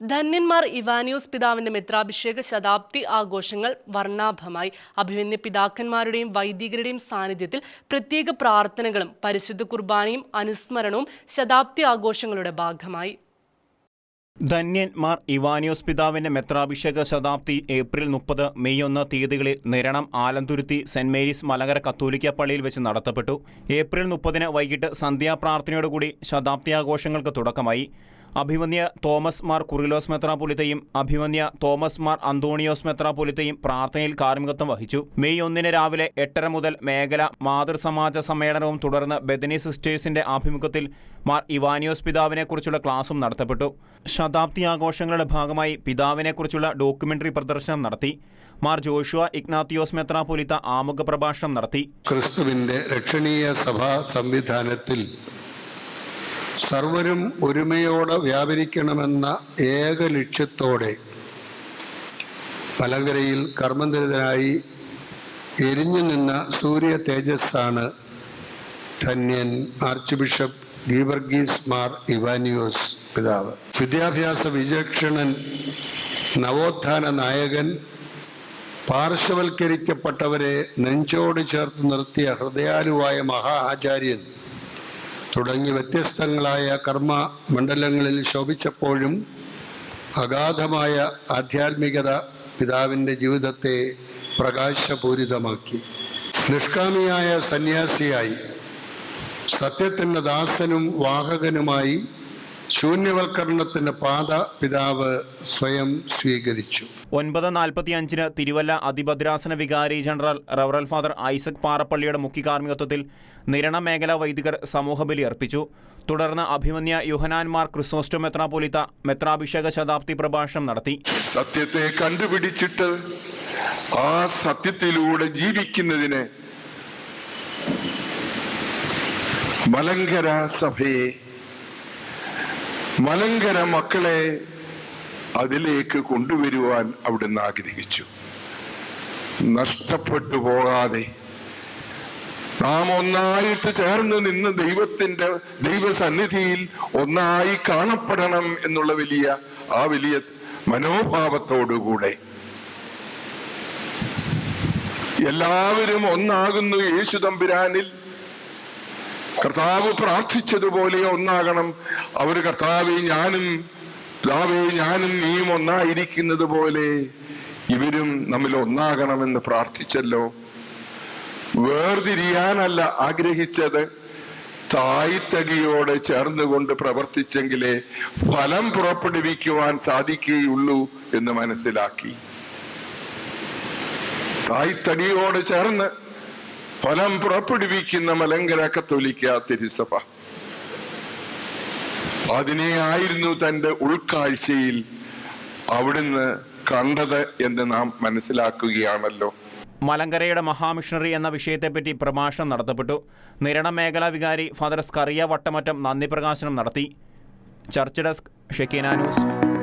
ധന്യന്മാർ ഇവാനിയോസ് പിതാവിന്റെ മിത്രാഭിഷേക ശതാബ്ദി ആഘോഷങ്ങൾ വർണാഭമായി. അഭിമന്യ പിതാക്കന്മാരുടെയും വൈദികരുടെയും സാന്നിധ്യത്തിൽ പ്രത്യേക പ്രാർത്ഥനകളും പരിശുദ്ധ കുർബാനയും അനുസ്മരണവും ശതാബ്ദി ആഘോഷങ്ങളുടെ ഭാഗമായി. ധന്യൻ മാർ ഇവാനിയോസ് പിതാവിന്റെ മെത്രാഭിഷേക ശതാബ്ദി ഏപ്രിൽ മുപ്പത് മെയ് ഒന്ന് തീയതികളിൽ നിരണം ആലന്തുരുത്തി സെന്റ് മേരീസ് മലങ്കര കത്തോലിക്ക പള്ളിയിൽ വെച്ച് നടത്തപ്പെട്ടു. ഏപ്രിൽ മുപ്പതിന് വൈകിട്ട് സന്ധ്യാപ്രാർത്ഥനയോടുകൂടി ശതാബ്ദി ആഘോഷങ്ങൾക്ക് തുടക്കമായി. അഭിമന്യ തോമസ് മാർ കുറിലോസ് മെത്രാപൊലിത്തയും അഭിമന്യ തോമസ് മാർ അന്തോണിയോസ് മെത്രാപൊലിത്തയും പ്രാർത്ഥനയിൽ കാർമികത്വം വഹിച്ചു. മെയ് ഒന്നിന് രാവിലെ എട്ടര മുതൽ മേഖല മാതൃസമാജ സമ്മേളനവും തുടർന്ന് ബെദനി സിസ്റ്റേഴ്സിന്റെ ആഭിമുഖ്യത്തിൽ മാർ ഇവാനിയോസ് പിതാവിനെക്കുറിച്ചുള്ള ക്ലാസും നടത്തപ്പെട്ടു. ശതാബ്ദി ആഘോഷങ്ങളുടെ ഭാഗമായി പിതാവിനെക്കുറിച്ചുള്ള ഡോക്യുമെന്ററി പ്രദർശനം നടത്തി. മാർ ജോഷുവ ഇഗ്നാത്തിയോസ് മെത്രാപൊലിത്ത ആമുഖ പ്രഭാഷണം നടത്തി. ക്രിസ്തുവിന്റെ രക്ഷണീയ സഭാ സംവിധാനത്തിൽ സർവരും ഒരുമയോടെ വ്യാപരിക്കണമെന്ന ഏക ലക്ഷ്യത്തോടെ മലങ്കരയിൽ കർമ്മനിരതനായി എരിഞ്ഞു നിന്ന സൂര്യ തേജസ്സാണ് ധന്യൻ ആർച്ച് ബിഷപ്പ് ഗീവർഗീസ് മാർ ഇവാനിയോസ് പിതാവ്. വിദ്യാഭ്യാസ വിചക്ഷണൻ നവോത്ഥാന നായകൻ പാർശ്വവൽക്കരിക്കപ്പെട്ടവരെ നെഞ്ചോട് ചേർത്ത് നിർത്തിയ ഹൃദയാലുവായ മഹാ ആചാര്യൻ തുടങ്ങി വ്യത്യസ്തങ്ങളായ കർമ്മ മണ്ഡലങ്ങളിൽ ശോഭിച്ചപ്പോഴും അഗാധമായ ആധ്യാത്മികത പിതാവിന്റെ ജീവിതത്തെ പ്രകാശപൂരിതമാക്കി. നിഷ്കാമിയായ സന്യാസിയായി. സത്യത്തിന്റെ ദാസനും വാഹകനുമായി ശൂന്യവൽക്കരണത്തിന്റെ പാത പിതാവ് സ്വയം സ്വീകരിച്ചു. ഒൻപത് നാൽപ്പത്തി അഞ്ചിന് തിരുവല്ല അതിഭദ്രാസന വികാരി ജനറൽ റവറൽ ഫാദർ ഐസക് പാറപ്പള്ളിയുടെ മുഖ്യ കാർമ്മികത്വത്തിൽ നിരണ മേഖലാ വൈദികർ സമൂഹബലി അർപ്പിച്ചു. തുടർന്ന് അഭിമന്യ യുഹനാൻമാർ ക്രിസോസ്റ്റോ മെത്രാപോലിത്ത മെത്രാഭിഷേക ശതാബ്ദി പ്രഭാഷണം നടത്തി. സത്യത്തെ കണ്ടുപിടിച്ചിട്ട് ആ സത്യത്തിലൂടെ ജീവിക്കുന്നതിന് മലങ്കര സഭയെ മലങ്കര മക്കളെ അതിലേക്ക് കൊണ്ടുവരുവാൻ അവിടുന്ന് ആഗ്രഹിച്ചു. നഷ്ടപ്പെട്ടു പോകാതെ നാം ഒന്നായിട്ട് ചേർന്ന് നിന്ന് ദൈവത്തിന്റെ ദൈവസന്നിധിയിൽ ഒന്നായി കാണപ്പെടണം എന്നുള്ള വലിയ ആ വലിയ മനോഭാവത്തോടുകൂടെ എല്ലാവരും ഒന്നാകുന്നു യേശു തമ്പുരാനിൽ. കർത്താവ് പ്രാർത്ഥിച്ചതുപോലെ ഒന്നാകണം. അവർ കർത്താവെ ഞാനും കർത്താവെ ഞാനും നീയും ഒന്നായിരിക്കുന്നത് പോലെ ഇവരും നമ്മിൽ ഒന്നാകണമെന്ന് പ്രാർത്ഥിച്ചല്ലോ. വേർതിരിയാനല്ല ആഗ്രഹിച്ചത്. തായ്തടിയോടെ ചേർന്നുകൊണ്ട് പ്രവർത്തിച്ചെങ്കിലേ ഫലം പുറപ്പെടുവിക്കുവാൻ സാധിക്കുകയുള്ളൂ എന്ന് മനസ്സിലാക്കി. തായ്തടിയോട് ചേർന്ന് ഫലം പുറപ്പെടുവിക്കുന്ന മലങ്കര കത്തോലിക്ക തിരുസഭ. അതിനെ ആയിരുന്നു തന്റെ ഉൾക്കാഴ്ചയിൽ അവിടുന്ന് കണ്ടത് എന്ന് നാം മനസ്സിലാക്കുകയാണല്ലോ. മലങ്കരയുടെ മഹാമിഷണറി എന്ന വിഷയത്തെപ്പറ്റി പ്രഭാഷണം നടത്തപ്പെട്ടു. നിരണ മേഖലാ വികാരി ഫാദർ സ്കറിയ വട്ടമറ്റം നന്ദി പ്രകാശനം നടത്തി. Church desk Shekinah news.